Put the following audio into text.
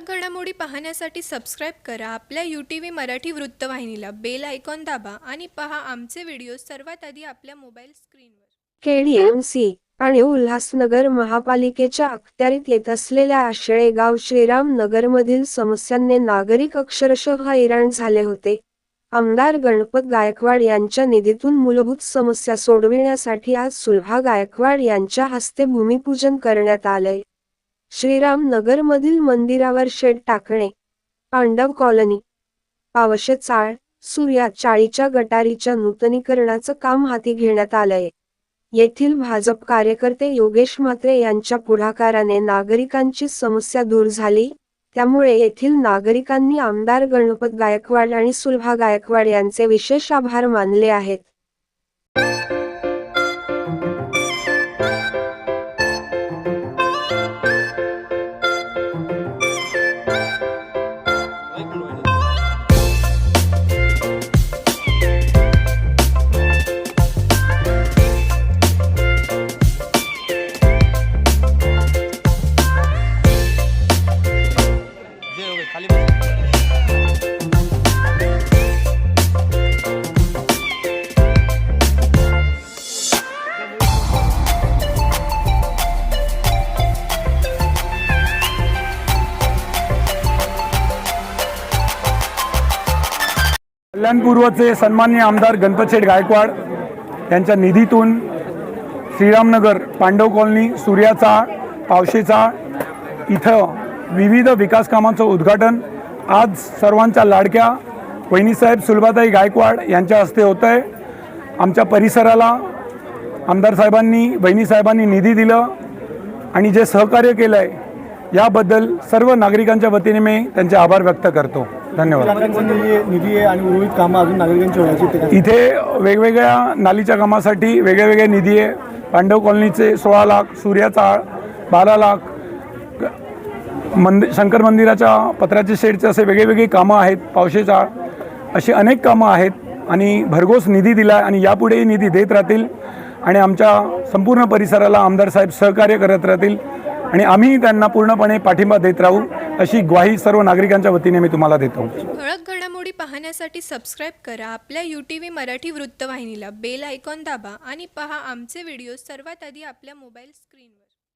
ठळक घडामोडी पाहण्यासाठी सबस्क्राईब करा. आपल्या यू टी व्ही मराठी वृत्तवाहिनीला बेल आयकॉन दाबा आणि पहा आमचे व्हिडिओ सर्वात आधी आपल्या मोबाईल स्क्रीनवर केडीएमसी आणि उल्हासनगर महापालिकेच्या अखत्यारीत येत असलेल्या आशेळेगाव श्रीराम नगरमधील समस्यांनी नागरिक अक्षरशः हैराण झाले होते. आमदार गणपत गायकवाड यांच्या निधीतून मूलभूत समस्या सोडविण्यासाठी आज सुलभा गायकवाड यांच्या हस्ते भूमिपूजन करण्यात आलंय. श्रीराम नगरमधील मंदिरावर शेड टाकणे. पांडव कॉलनी. पावशे चाळ सूर्या चाळीच्या गटारीच्या नूतनीकरणाचं काम हाती घेण्यात आलंय. येथील भाजप कार्यकर्ते योगेश म्हात्रे यांच्या पुढाकाराने नागरिकांची समस्या दूर झाली. त्यामुळे येथील नागरिकांनी आमदार गणपत गायकवाड आणि सुलभा गायकवाड यांचे विशेष आभार मानले आहेत. जे खाली कल्याणपूर्वचे सन्मान्य आमदार गणपतशेठ गायकवाड यांच्या निधीतून श्रीरामनगर पांडव कॉलनी सूर्याचा पावशेचा इथं विविध विकास कामांचं उद्घाटन आज सर्वांच्या लाडक्या वहिनीसाहेब सुलभाताई गायकवाड यांच्या हस्ते होतं आहे आमच्या परिसराला आमदार साहेबांनी बहिणीसाहेबांनी निधी दिलं आणि जे सहकार्य केलं आहे याबद्दल सर्व नागरिकांच्या वतीने मी त्यांचे आभार व्यक्त करतो. धन्यवाद? इथे वेगवेगळ्या नालीच्या कामासाठी वेगळे वेगळे निधी आहे. पांडव कॉलनीचे सोळा लाख सूर्याचा बारा लाख मंदिर शंकर मंदिराच्या पत्र्याचे शेडचे असे वेगळेवेगळी कामं आहेत पावशेचा अशी अनेक कामं आहेत आणि भरघोस निधी दिला आहे आणि यापुढेही निधी देत राहतील आणि आमच्या संपूर्ण परिसराला आमदार साहेब सहकार्य करत राहतील आणि आम्ही त्यांना पूर्णपणे पाठिंबा देत राहू अशी ग्वाही सर्व नागरिकांच्या वतीने मी तुम्हाला देतो. ठळक घडामोडी पाहण्यासाठी सबस्क्राईब करा आपल्या यू टी व्ही मराठी वृत्तवाहिनीला बेल आयकॉन दाबा आणि पहा आमचे व्हिडिओ सर्वात आधी आपल्या मोबाईल स्क्रीनवर